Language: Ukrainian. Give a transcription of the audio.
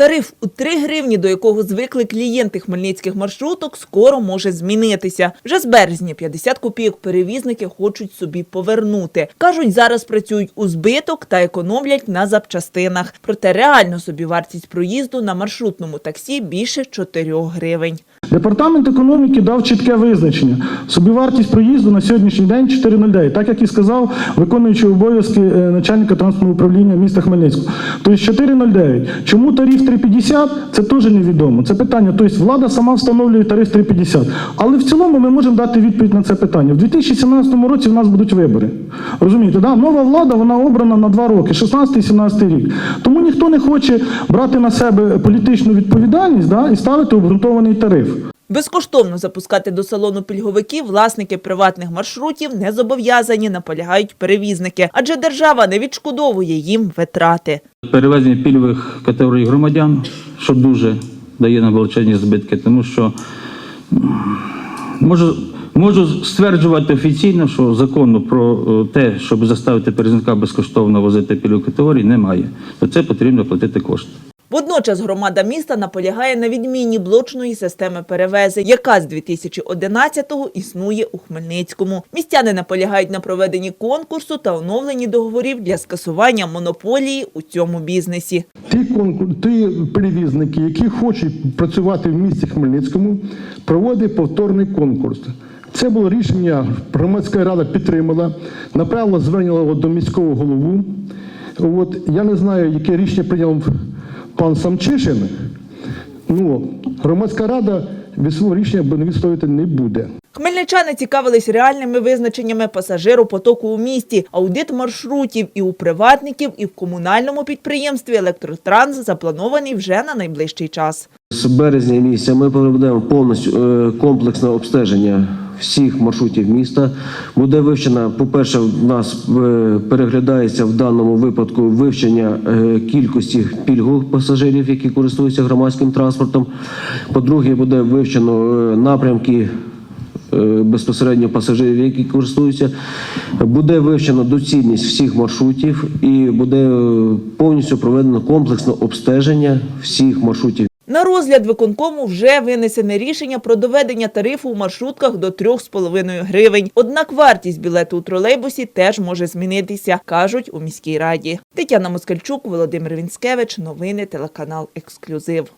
Тариф у 3 гривні, до якого звикли клієнти хмельницьких маршруток, скоро може змінитися. Вже з березня 50 копійок перевізники хочуть собі повернути. Кажуть, зараз працюють у збиток та економлять на запчастинах. Проте реально собівартість проїзду на маршрутному таксі більше 4 гривень. Департамент економіки дав чітке визначення. Собівартість проїзду на сьогоднішній день 4,09, так як і сказав виконуючий обов'язки е, начальника транспортного управління міста Хмельницького. Тобто 4,09. Чому тариф 3,50? Це теж невідомо. Це питання. Тобто влада сама встановлює тариф 3,50. Але в цілому ми можемо дати відповідь на це питання. В 2017 році в нас будуть вибори. Розумієте, да? нова влада вона обрана на два роки, 16-17 рік. Тому ніхто не хоче брати на себе політичну відповідальність да, і ставити обґрунтований тариф. Безкоштовно запускати до салону пільговиків власники приватних маршрутів не зобов'язані, наполягають перевізники, адже держава не відшкодовує їм витрати. Перевезення пільгових категорій громадян, що дуже дає нам величезні збитки, тому що можу, можу стверджувати офіційно, що закону про е, те, щоб заставити перевізника безкоштовно возити пільгові категорії, немає. За це потрібно платити кошти. Водночас громада міста наполягає на відміні блочної системи перевезень, яка з 2011-го існує у Хмельницькому. Містяни наполягають на проведенні конкурсу та оновленні договорів для скасування монополії у цьому бізнесі. Ті, конкур... ті перевізники, які хочуть працювати в місті Хмельницькому, проводять повторний конкурс. Це було рішення, громадська рада підтримала, направила звернення до міського голову. От, я не знаю, яке рішення прийняв пан Самчишин. Ну, громадська рада від свого рішення відстояти не буде. Хмельничани цікавились реальними визначеннями пасажиропотоку у місті. Аудит маршрутів і у приватників, і в комунальному підприємстві «Електротранс» запланований вже на найближчий час. З березня місяця ми проведемо повністю е, комплексне обстеження всіх маршрутів міста. Буде вивчена, по-перше, в нас е, переглядається в даному випадку вивчення е, кількості пільгових пасажирів, які користуються громадським транспортом. По-друге, буде вивчено е, напрямки безпосередньо пасажирів, які користуються. Буде вивчено доцільність всіх маршрутів і буде повністю проведено комплексне обстеження всіх маршрутів На розгляд виконкому вже винесене рішення про доведення тарифу у маршрутках до 3,5 гривень. Однак вартість білету у тролейбусі теж може змінитися, кажуть у міській раді. Тетяна Москальчук, Володимир Вінськевич. Новини телеканал Ексклюзив.